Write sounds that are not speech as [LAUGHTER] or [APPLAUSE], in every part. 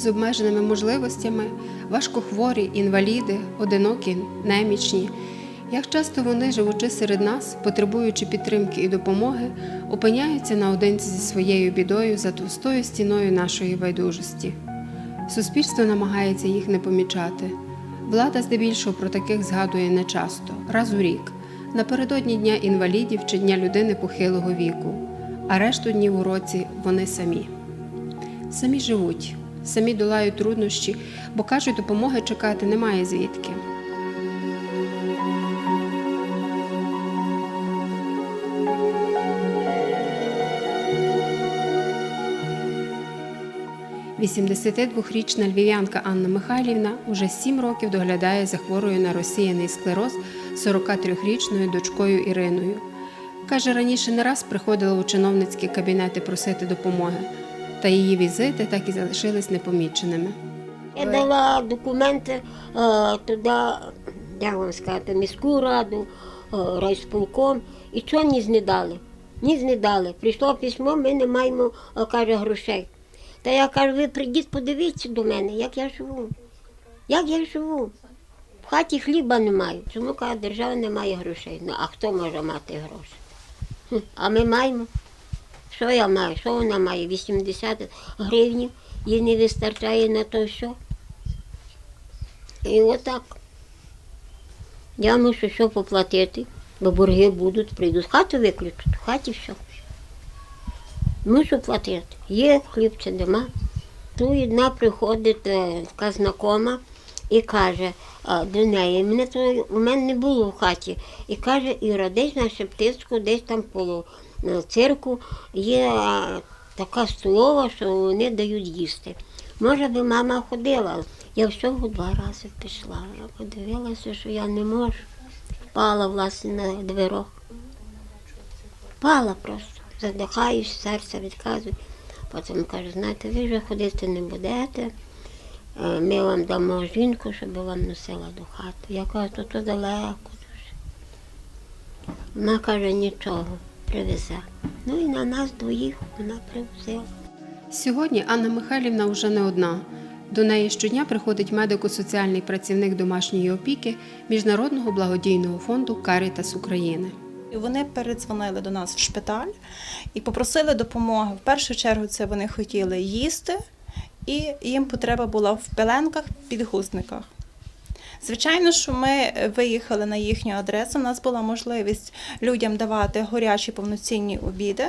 З обмеженими можливостями, важкохворі, інваліди, одинокі, немічні. Як часто вони, живучи серед нас, потребуючи підтримки і допомоги, опиняються наодинці зі своєю бідою за товстою стіною нашої байдужості. Суспільство намагається їх не помічати. Влада здебільшого про таких згадує нечасто, раз у рік, напередодні Дня інвалідів чи Дня людини похилого віку, а решту днів у році вони самі. Самі живуть, самі долають труднощі, бо кажуть, допомоги чекати немає звідки. – 82-річна львів'янка Анна Михайлівна уже 7 років доглядає за хворою на розсіяний склероз 43-річною дочкою Іриною. Каже, раніше не раз приходила у чиновницькі кабінети просити допомоги, та її візити так і залишились непоміченими. Я дала документи е, туди, як вам сказати, міську раду, е, райсполком, і чого ні не дали? Ні не дали. Прийшло письмо, ми не маємо, е, каже, грошей. Та я кажу, ви прийдіть, подивіться до мене, як я живу. Як я живу? В хаті хліба немає. Чому каже, держава не має грошей? Ну, а хто може мати гроші? А ми маємо. Що я маю? Що вона має? 80 гривень, їй не вистачає на то все. І отак. Я мушу що поплатити, бо борги будуть, прийдуть. Хату виключать, в хаті все. Мушу платити. Є хліб чи нема. Тут одна приходить е, така знакома і каже до неї, мене то у мене не було в хаті. І каже, Іра, десь на Шептицьку, десь там е, цирку є така столова, що вони дають їсти. Може би мама ходила. Я всього два рази пішла. Я подивилася, що я не можу. Впала власне на дверок. Впала просто. Задихаюсь, серце відказує. Потім каже, знаєте, ви вже ходити не будете. Е, Ми вам дамо жінку, щоб вам носила до хати. Я кажу, то, то далеко дуже. Вона каже, нічого, привезе. Ну і на нас двоїх вона привезла. Сьогодні Анна Михайлівна вже не одна. До неї щодня приходить медико-соціальний працівник домашньої опіки Міжнародного благодійного фонду Карітас України. І Вони передзвонили до нас в шпиталь і попросили допомоги. В першу чергу це вони хотіли їсти, і їм потреба була в пеленках, підгузниках. Звичайно, що ми виїхали на їхню адресу. У нас була можливість людям давати горячі повноцінні обіди.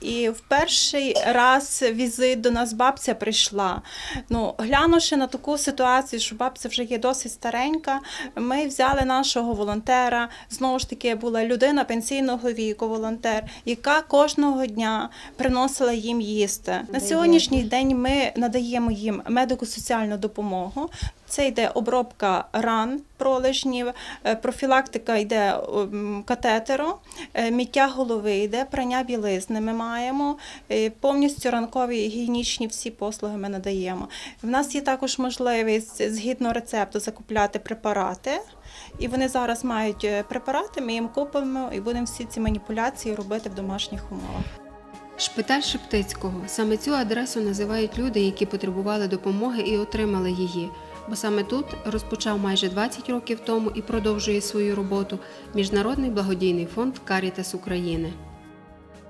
І в перший раз візит до нас бабця прийшла. Ну, глянувши на таку ситуацію, що бабця вже є досить старенька, ми взяли нашого волонтера. Знову ж таки, була людина пенсійного віку, волонтер, яка кожного дня приносила їм їсти. На сьогоднішній день ми надаємо їм медико-соціальну допомогу. Це йде обробка ран пролежнів, е, профілактика йде м, катетеру, е, миття голови йде, прання білизни ми маємо, е, повністю ранкові гігієнічні всі послуги ми надаємо. В нас є також можливість згідно рецепту закупляти препарати. І вони зараз мають препарати, ми їм купимо і будемо всі ці маніпуляції робити в домашніх умовах. Шпиталь Шептицького саме цю адресу називають люди, які потребували допомоги і отримали її. Бо саме тут розпочав майже 20 років тому і продовжує свою роботу Міжнародний благодійний фонд Карітас України.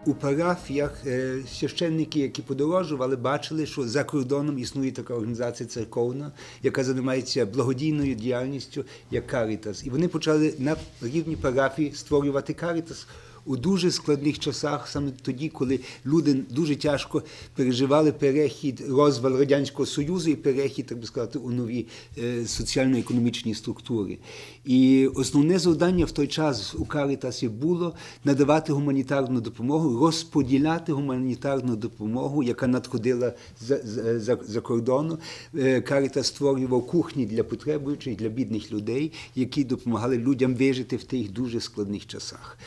У парафіях е, священники, які подорожували, бачили, що за кордоном існує така організація церковна, яка займається благодійною діяльністю як Карітас. І вони почали на рівні парафії створювати Карітас у дуже складних часах, саме тоді, коли люди дуже тяжко переживали перехід, розвал Радянського Союзу і перехід, так би сказати, у нові е, соціально-економічні структури. І основне завдання в той час у Карітасі було надавати гуманітарну допомогу, розподіляти гуманітарну допомогу, яка надходила за, за, за, кордону. Е, Карітас створював кухні для потребуючих, для бідних людей, які допомагали людям вижити в тих дуже складних часах.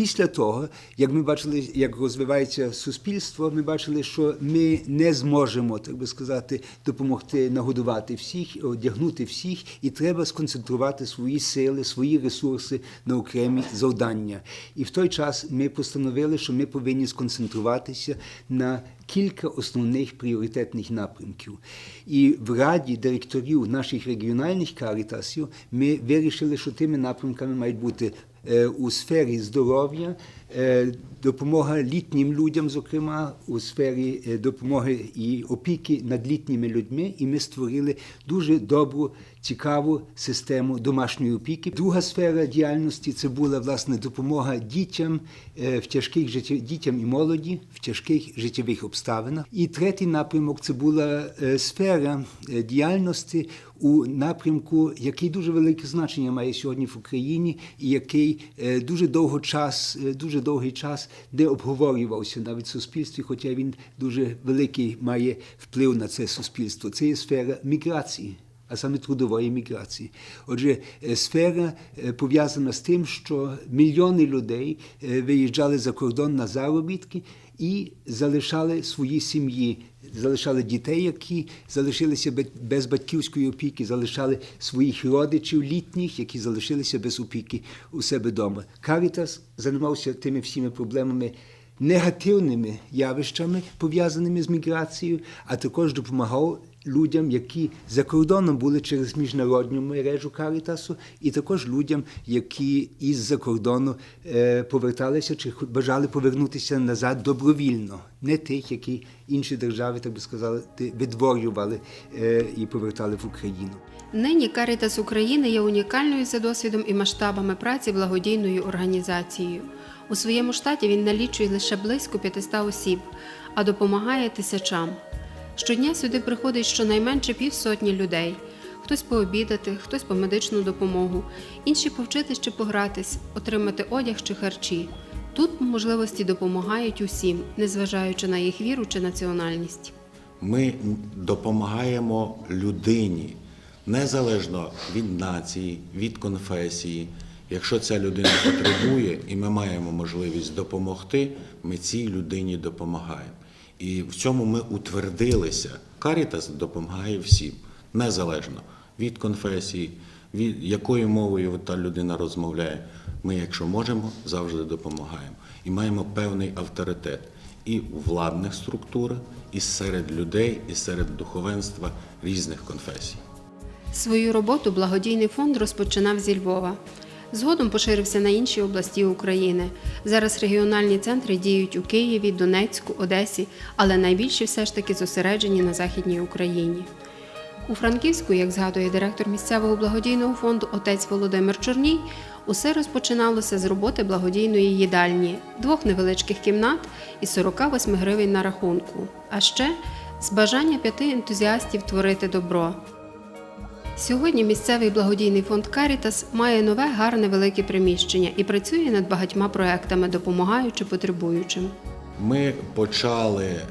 Після того, як ми бачили, як розвивається суспільство, ми бачили, що ми не зможемо, так би сказати, допомогти нагодувати всіх, одягнути всіх, і треба сконцентрувати свої сили, свої ресурси на окремі завдання. І в той час ми постановили, що ми повинні сконцентруватися на кілька основних пріоритетних напрямків. І в раді директорів наших регіональних карітасів ми вирішили, що тими напрямками мають бути у сфері здоров'я, е, допомога літнім людям, зокрема у сфері е, допомоги і опіки над літніми людьми. І ми створили дуже добру, цікаву систему домашньої опіки. Друга сфера діяльності це була власне допомога дітям е, в тяжких життя дітям і молоді в тяжких життєвих обставинах. І третій напрямок це була е, сфера е, діяльності у напрямку, який дуже велике значення має сьогодні в Україні, і який дуже довго час, дуже довгий час не обговорювався навіть в суспільстві, хоча він дуже великий має вплив на це суспільство. Це є сфера міграції. А саме трудової міграції. Отже, сфера пов'язана з тим, що мільйони людей виїжджали за кордон на заробітки і залишали свої сім'ї, залишали дітей, які залишилися без батьківської опіки, залишали своїх родичів літніх, які залишилися без опіки у себе вдома. Карітас займався тими всіми проблемами негативними явищами, пов'язаними з міграцією, а також допомагав людям, які за кордоном були через міжнародну мережу Карітасу, і також людям, які із-за кордону е, поверталися чи бажали повернутися назад добровільно, не тих, які інші держави, так би сказали, відворювали е, і повертали в Україну. Нині Карітас України є унікальною за досвідом і масштабами праці благодійною організацією. У своєму штаті він налічує лише близько 500 осіб, а допомагає тисячам. Щодня сюди приходить щонайменше півсотні людей. Хтось пообідати, хтось по медичну допомогу, інші повчитись чи погратись, отримати одяг чи харчі. Тут можливості допомагають усім, незважаючи на їх віру чи національність. Ми допомагаємо людині незалежно від нації, від конфесії. Якщо ця людина потребує і ми маємо можливість допомогти, ми цій людині допомагаємо. І в цьому ми утвердилися. Карітас допомагає всім, незалежно від конфесії, від якою мовою та людина розмовляє. Ми, якщо можемо, завжди допомагаємо. І маємо певний авторитет і у владних структурах, і серед людей, і серед духовенства різних конфесій. Свою роботу благодійний фонд розпочинав зі Львова. Згодом поширився на інші області України. Зараз регіональні центри діють у Києві, Донецьку, Одесі, але найбільші все ж таки зосереджені на Західній Україні. У Франківську, як згадує директор місцевого благодійного фонду отець Володимир Чорній, усе розпочиналося з роботи благодійної їдальні, двох невеличких кімнат і 48 гривень на рахунку, а ще з бажання п'яти ентузіастів творити добро. Сьогодні місцевий благодійний фонд Карітас має нове гарне велике приміщення і працює над багатьма проектами, допомагаючи потребуючим. Ми почали е,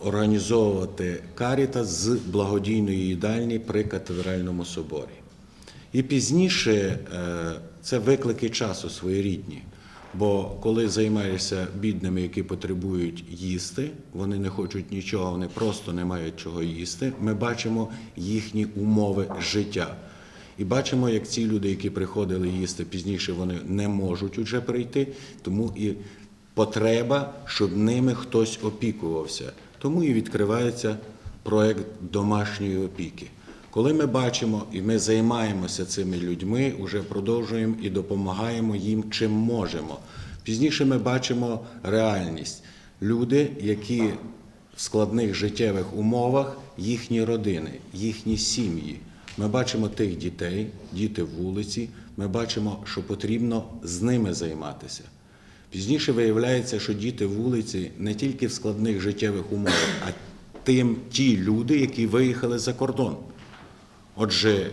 організовувати каріта з благодійної їдальні при катедральному соборі. І пізніше е, це виклики часу своєрідні. Бо коли займаєшся бідними, які потребують їсти, вони не хочуть нічого, вони просто не мають чого їсти. Ми бачимо їхні умови життя. І бачимо, як ці люди, які приходили їсти пізніше, вони не можуть уже прийти, тому і потреба, щоб ними хтось опікувався. Тому і відкривається проект домашньої опіки. Коли ми бачимо і ми займаємося цими людьми, вже продовжуємо і допомагаємо їм чим можемо. Пізніше ми бачимо реальність. Люди, які в складних життєвих умовах, їхні родини, їхні сім'ї. Ми бачимо тих дітей, діти вулиці, ми бачимо, що потрібно з ними займатися. Пізніше виявляється, що діти вулиці не тільки в складних життєвих умовах, а тим ті люди, які виїхали за кордон. Отже,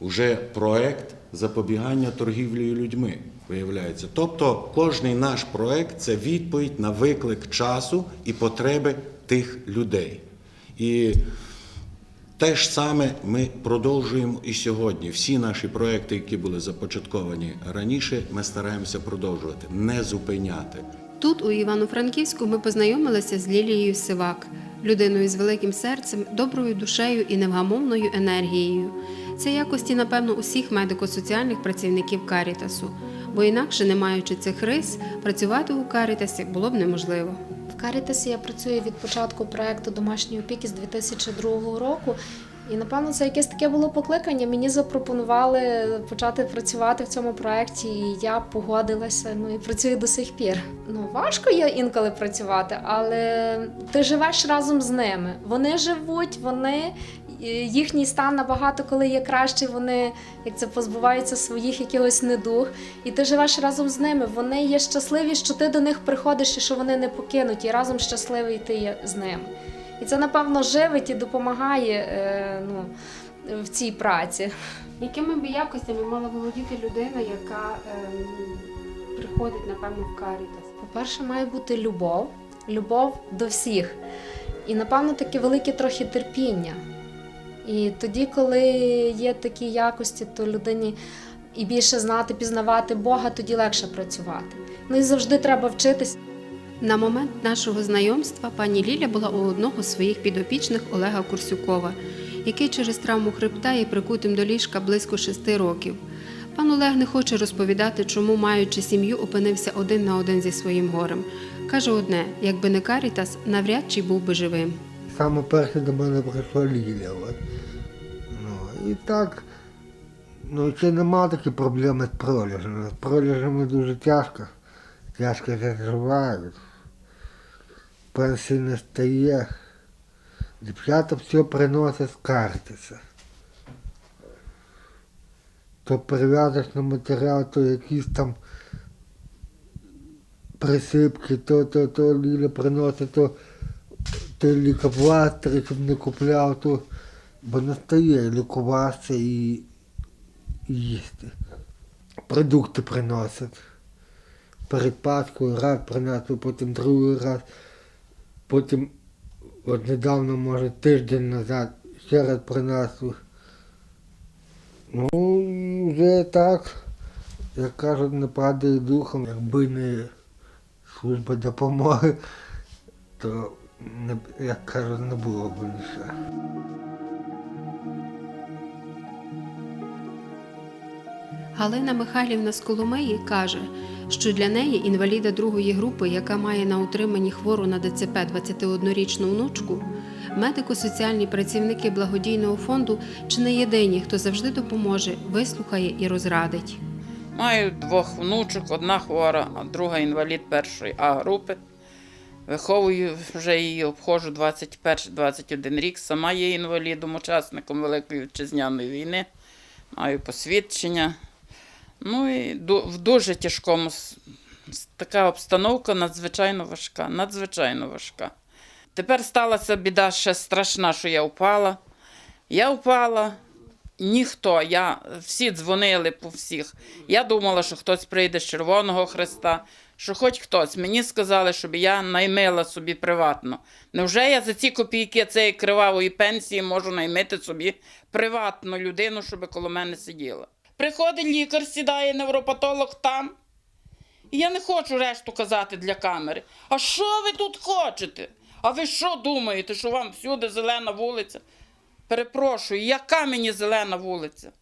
вже проект запобігання торгівлею людьми виявляється. Тобто кожний наш проект це відповідь на виклик часу і потреби тих людей. І Те ж саме ми продовжуємо і сьогодні. Всі наші проекти, які були започатковані раніше, ми стараємося продовжувати, не зупиняти. Тут, у Івано-Франківську, ми познайомилися з Лілією Сивак, людиною з великим серцем, доброю душею і невгамовною енергією. Це якості, напевно, усіх медико-соціальних працівників Карітасу, бо інакше, не маючи цих рис, працювати у Карітасі було б неможливо. В Карітасі я працюю від початку проекту домашньої опіки з 2002 року. І напевно це якесь таке було покликання. Мені запропонували почати працювати в цьому проєкті, і я погодилася. Ну і працюю до сих пір. Ну важко є інколи працювати, але ти живеш разом з ними. Вони живуть, вони е, їхній стан набагато коли є кращий, вони як це позбуваються своїх якихось недуг, і ти живеш разом з ними. Вони є щасливі, що ти до них приходиш і що вони не покинуті, і разом щасливий ти є з ними. І це, напевно, живить і допомагає е, ну, в цій праці. Якими б якостями мала володіти людина, яка ем, приходить, напевно, в Карітас? По-перше, має бути любов, любов до всіх. І, напевно, таке велике трохи терпіння. І тоді, коли є такі якості, то людині і більше знати, пізнавати Бога, тоді легше працювати. Ну і завжди треба вчитись. На момент нашого знайомства пані Ліля була у одного з своїх підопічних Олега Курсюкова, який через травму хребта є прикутим до ліжка близько шести років. Пан Олег не хоче розповідати, чому, маючи сім'ю, опинився один на один зі своїм горем. Каже одне: якби не Карітас, навряд чи був би живим. Саме перше до мене прийшла Ліля. Ну, і так, ну це нема такі проблеми з пролежами. З пролежами дуже тяжко. Тяжко заживають. Пенсії не стає. Дівчата все приносять скаржитися. То перев'язочний матеріал, то якісь там присипки, то, то, то Ліля приносить, то ти лікопластири, щоб не купляв, то бо не стає лікуватися і, і їсти. Продукти приносять. Перед Паскою раз принесли, потім другий раз. Потім, от недавно, може, тиждень назад ще раз принесли. Ну вже так, як кажуть, не падає духом, якби не служба допомоги, то як кажуть, не було б нічого. Галина Михайлівна з Коломиї каже, що для неї інваліда другої групи, яка має на утриманні хвору на ДЦП 21-річну внучку, медико-соціальні працівники благодійного фонду чи не єдині, хто завжди допоможе, вислухає і розрадить. Маю двох внучок, одна хвора, а друга інвалід першої А групи. Виховую вже її, обходжу 21-21 рік. Сама є інвалідом, учасником Великої Вітчизняної війни. Маю посвідчення. Ну і ду- в дуже тяжкому така обстановка надзвичайно важка, надзвичайно важка. Тепер сталася біда ще страшна, що я впала. Я впала, ніхто, я, всі дзвонили по всіх. Я думала, що хтось прийде з Червоного Хреста, що хоч хтось. Мені сказали, щоб я наймила собі приватно. Невже я за ці копійки цієї кривавої пенсії можу наймити собі приватну людину, щоб коло мене сиділа? Приходить лікар, сідає невропатолог там. І я не хочу решту казати для камери. А що ви тут хочете? А ви що думаєте, що вам всюди зелена вулиця? Перепрошую, яка мені зелена вулиця?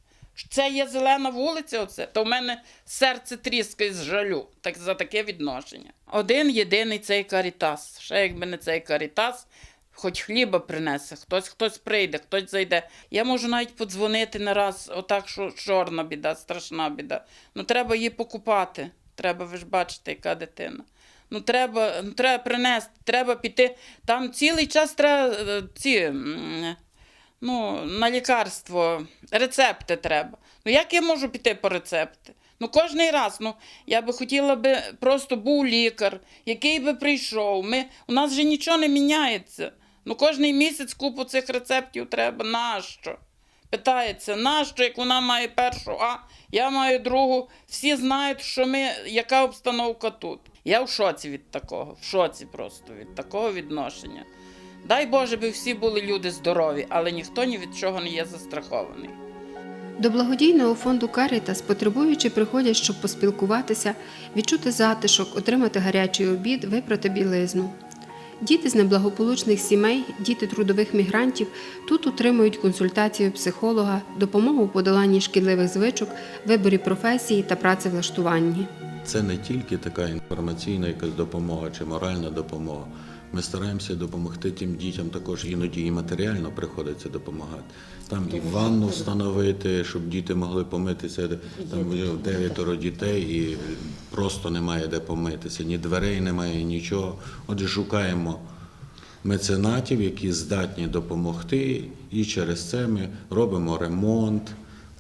Це є зелена вулиця, оце? То в мене серце тріскає з жалю так, за таке відношення. Один єдиний цей карітас. Ще якби не цей карітас, хоч хліба принесе, хтось хтось прийде, хтось зайде. Я можу навіть подзвонити на раз, отак, що чорна біда, страшна біда. Ну треба її покупати. Треба, ви ж бачите, яка дитина. Ну, треба, ну, треба принести, треба піти. Там цілий час треба е, ці. Ну, на лікарство, рецепти треба. Ну як я можу піти по рецепти? Ну, кожний раз, ну, я би хотіла би просто був лікар, який би прийшов. Ми, у нас же нічого не міняється. Ну, кожний місяць купу цих рецептів треба. Нащо? Питається, нащо, як вона має першу, а я маю другу. Всі знають, що ми, яка обстановка тут. Я в шоці від такого, в шоці просто від такого відношення. Дай Боже, би всі були люди здорові, але ніхто ні від чого не є застрахований. До благодійного фонду Карітас потребуючі приходять, щоб поспілкуватися, відчути затишок, отримати гарячий обід, випрати білизну. Діти з неблагополучних сімей, діти трудових мігрантів тут отримують консультацію психолога, допомогу у подоланні шкідливих звичок, виборі професії та працевлаштуванні. Це не тільки така інформаційна якась допомога чи моральна допомога. Ми стараємося допомогти тим дітям також іноді і матеріально приходиться допомагати. Там і ванну встановити, щоб діти могли помитися. Там дев'ятеро дітей і просто немає де помитися. Ні дверей немає, нічого. Отже, шукаємо меценатів, які здатні допомогти, і через це ми робимо ремонт,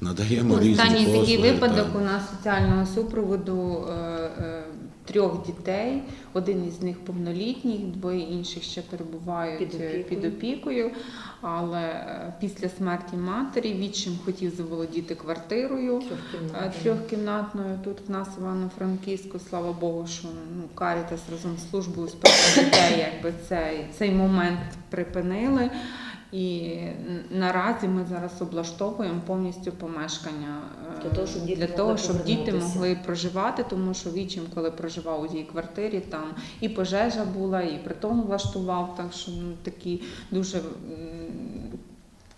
надаємо різні Останній послуги. такий випадок так. у нас соціального супроводу е, е, трьох дітей. Один із них повнолітній, двоє інших ще перебувають Під е, опікою. під опікою. Але е, після смерті матері відчим хотів заволодіти квартирою е, трьохкімнатною тут в нас Івано-Франківську, Слава Богу, що ну, Карітас разом з службою справ дітей якби цей, цей момент припинили. І наразі ми зараз облаштовуємо повністю помешкання е, Для того, щоб діти для могли того, щоб діти могли проживати, тому що вічим, коли проживав у тій квартирі, там і пожежа була, і притон влаштував, так що ну, такі дуже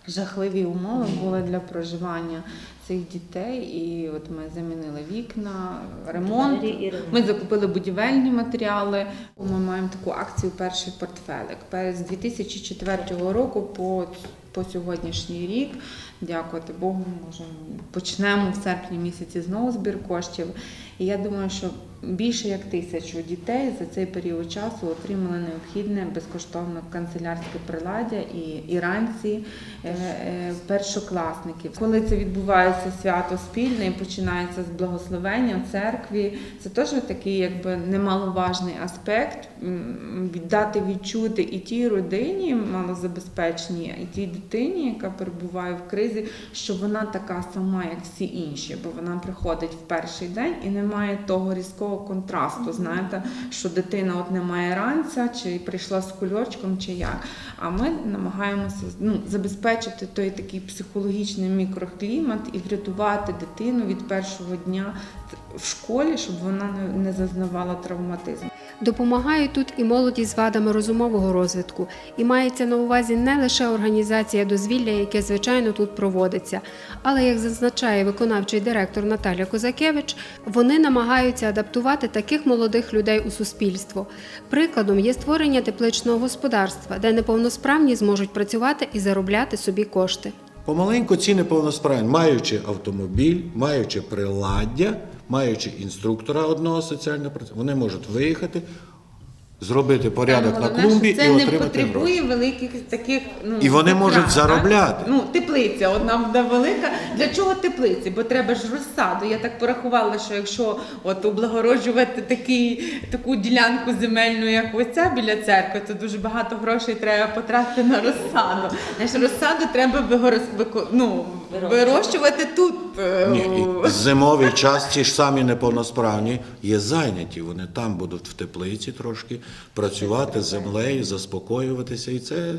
жахливі умови були для проживання цих дітей. І от ми замінили вікна, ремонт. Ми закупили будівельні матеріали. Ми маємо таку акцію Перший портфелик. З 2004 року по, по сьогоднішній рік, дякувати Богу, може, почнемо в серпні місяці знову збір коштів. І я думаю, що більше як тисячу дітей за цей період часу отримали необхідне безкоштовно канцелярське приладдя і, і ранці е, е, першокласників. Коли це відбувається свято спільне і починається з благословення в церкві, це теж такий якби немаловажний аспект м, віддати відчути і тій родині малозабезпеченій, і тій дитині, яка перебуває в кризі, що вона така сама, як всі інші, бо вона приходить в перший день і немає того різкого контрасту. Знаєте, що дитина от не має ранця, чи прийшла з кульочком, чи як. А ми намагаємося ну, забезпечити той такий психологічний мікроклімат і врятувати дитину від першого дня в школі, щоб вона не- зазнавала травматизму. Допомагають тут і молоді з вадами розумового розвитку, і мається на увазі не лише організація дозвілля, яке звичайно тут проводиться, але як зазначає виконавчий директор Наталя Козакевич, вони намагаються адаптувати таких молодих людей у суспільство. Прикладом є створення тепличного господарства, де неповносправні зможуть працювати і заробляти собі кошти. Помаленьку ці неповносправні, маючи автомобіль, маючи приладдя, маючи інструктора одного соціального працівника, вони можуть виїхати, зробити порядок Саме на головне, клумбі що і це не отримати потребує гроші. великих таких ну І вони можуть затрат, заробляти. так? Ну теплиця, одна буде велика. Для чого теплиці? Бо треба ж розсаду. Я так порахувала, що якщо от облагороджувати такий таку ділянку земельну, як оця біля церкви, то дуже багато грошей треба потратити на розсаду. Знаєш, розсаду треба вигорос, вико- ну, вирощувати тут. е, Ні, у- і зимовий час ті ж самі неповносправні є зайняті. Вони там будуть в теплиці трошки працювати з землею, заспокоюватися. І це,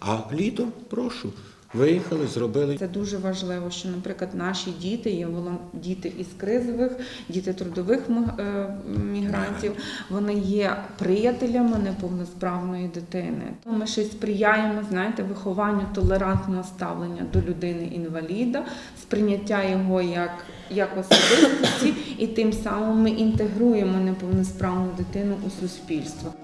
а літом, прошу, виїхали, зробили. Це дуже важливо, що, наприклад, наші діти є діти із кризових, діти трудових е, мігрантів. Вони є приятелями неповносправної дитини. Ми ще й сприяємо, знаєте, вихованню толерантного ставлення до людини інваліда, сприйняття його як, як особистості, і тим самим ми інтегруємо неповносправну дитину у суспільство.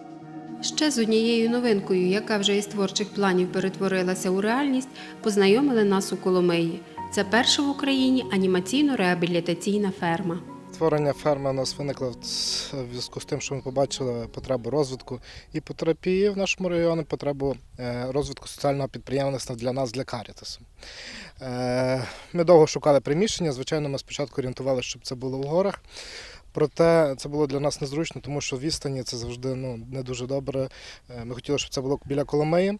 Ще з однією новинкою, яка вже із творчих планів перетворилася у реальність, познайомили нас у Коломиї. Це перша в Україні анімаційно-реабілітаційна ферма. Створення ферми у нас виникло в зв'язку з тим, що ми побачили потребу розвитку і по терапії в нашому районі, потребу е, розвитку соціального підприємництва для нас, для Карітасу. Е, Ми довго шукали приміщення. Звичайно, ми спочатку орієнтувалися, щоб це було в горах. Проте це було для нас незручно, тому що відстані це завжди ну, не дуже добре. Е, Ми хотіли, щоб це було біля Коломиї,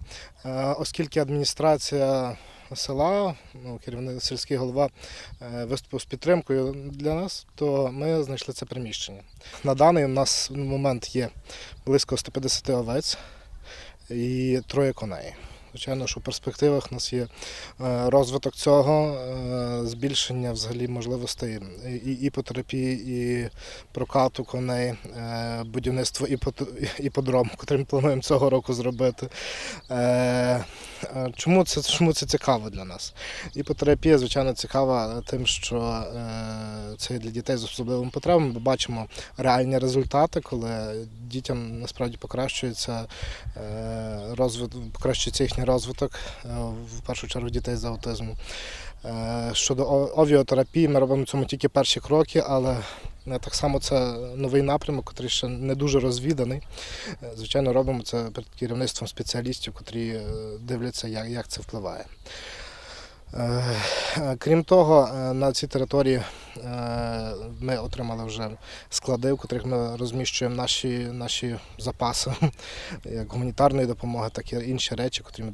оскільки адміністрація села, ну, керівник сільський голова е, виступив з підтримкою для нас, то ми знайшли це приміщення. На даний у нас момент є близько 150 овець. і троє коней. Звичайно, що в перспективах у нас є е, розвиток цього, е, збільшення взагалі можливостей і іпотерапії, і прокату коней, будівництво іподрому, котрий ми плануємо цього року зробити. Чому це, чому це цікаво для нас? Іпотерапія, звичайно, цікава тим, що е, це для дітей з особливими потребами. Ми бачимо реальні результати, коли дітям насправді покращується е, розвиток, покращується їхній розвиток, е, в першу чергу дітей з аутизмом. Щодо овіотерапії, ми робимо цьому тільки перші кроки, але так само це новий напрямок, який ще не дуже розвіданий. Е, Звичайно, робимо це перед керівництвом спеціалістів, котрі е, дивляться, як це впливає. Е, Крім того, е, на цій території е, ми отримали вже склади, в котрих ми розміщуємо наші, наші запаси, [LAUGHS] як гуманітарної допомоги, так і інші речі, котрі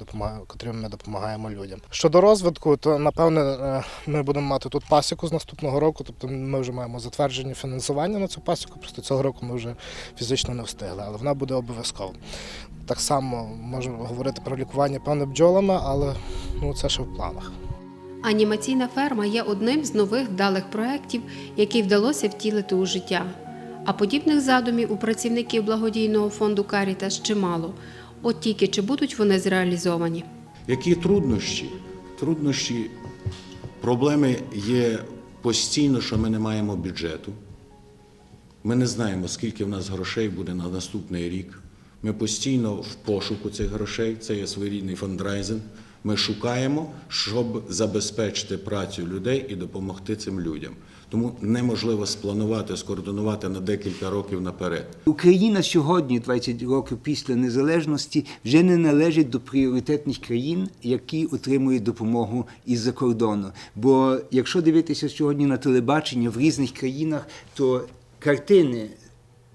ми допомагаємо, людям. Щодо розвитку, то напевне ми будемо мати тут пасіку з наступного року, тобто ми вже маємо затвердження фінансування на цю пасіку. Просто цього року ми вже фізично не встигли, але вона буде обов'язково. Так само можемо говорити про лікування певне бджолами, але ну, це ще в планах. Анімаційна ферма є одним з нових вдалих проєктів, який вдалося втілити у життя. А подібних задумів у працівників благодійного фонду Карітас чимало. От тільки чи будуть вони зреалізовані? Які труднощі? Труднощі, проблеми є постійно, що ми не маємо бюджету. Ми не знаємо, скільки в нас грошей буде на наступний рік. Ми постійно в пошуку цих грошей, це є своєрідний фандрайзинг. Ми шукаємо, щоб забезпечити працю людей і допомогти цим людям. Тому неможливо спланувати, скоординувати на декілька років наперед. Україна сьогодні, 20 років після незалежності, вже не належить до пріоритетних країн, які отримують допомогу із-за кордону. Бо якщо дивитися сьогодні на телебачення в різних країнах, то картини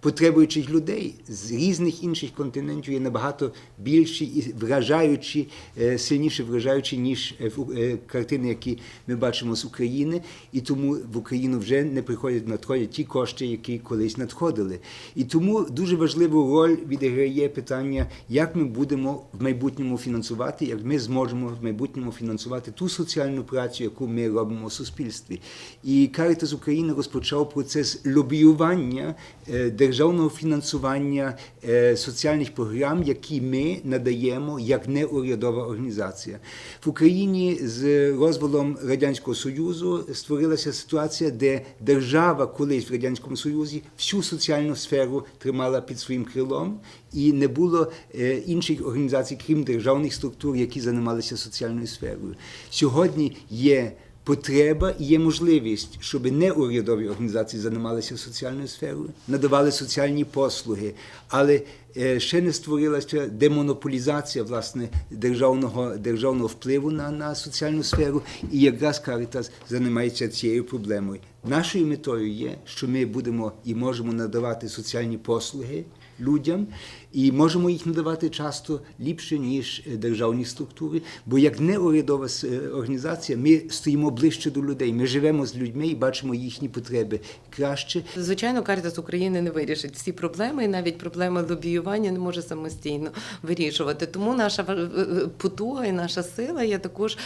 потребуючих людей з різних інших континентів є набагато більші і вражаючі, е, сильніше вражаючі, ніж е, е, картини, які ми бачимо з України. І тому в Україну вже не приходять надходять ті кошти, які колись надходили. І тому дуже важливу роль відіграє питання, як ми будемо в майбутньому фінансувати, як ми зможемо в майбутньому фінансувати ту соціальну працю, яку ми робимо в суспільстві. І Caritas України розпочав процес лобіювання е, державного фінансування е, соціальних програм, які ми надаємо як неурядова організація. В Україні з розвалом Радянського Союзу створилася ситуація, де держава колись в Радянському Союзі всю соціальну сферу тримала під своїм крилом, і не було е, інших організацій, крім державних структур, які займалися соціальною сферою. Сьогодні є потреба і є можливість, щоб неурядові організації займалися соціальною сферою, надавали соціальні послуги, але е, ще не створилася демонополізація власне державного, державного впливу на, на соціальну сферу, і якраз Caritas займається цією проблемою. Нашою метою є, що ми будемо і можемо надавати соціальні послуги людям, і можемо їх надавати часто ліпше, ніж е, державні структури. Бо як неурядова е, організація, ми стоїмо ближче до людей. Ми живемо з людьми і бачимо їхні потреби краще. Звичайно, Карітас України не вирішить всі проблеми, і навіть проблеми лобіювання не може самостійно вирішувати. Тому наша е, потуга і наша сила є також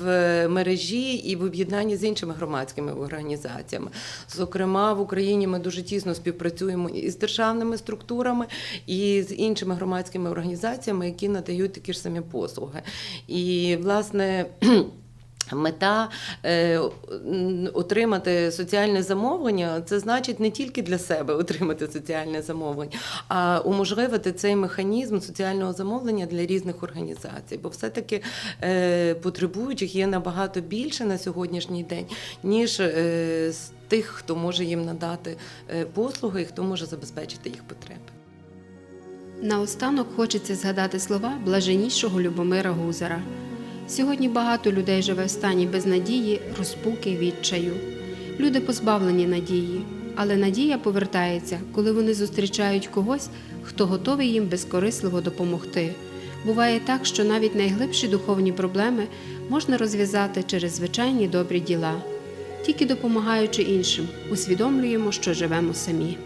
в мережі і в об'єднанні з іншими громадськими організаціями. Зокрема, в Україні ми дуже тісно співпрацюємо і з державними структурами, і з іншими громадськими організаціями, які надають такі ж самі послуги. І власне. [CLEARS THROAT] Мета е, отримати соціальне замовлення це значить не тільки для себе отримати соціальне замовлення, а уможливити цей механізм соціального замовлення для різних організацій. Бо все-таки е, потребуючих є набагато більше на сьогоднішній день, ніж е, тих, хто може їм надати е, послуги і хто може забезпечити їх потреби. Наостанок хочеться згадати слова блаженнішого Любомира Гузара. Сьогодні багато людей живе в стані безнадії, розпуки, відчаю. Люди позбавлені надії, але надія повертається, коли вони зустрічають когось, хто готовий їм безкорисливо допомогти. Буває так, що навіть найглибші духовні проблеми можна розв'язати через звичайні добрі діла. Тільки допомагаючи іншим, усвідомлюємо, що живемо самі.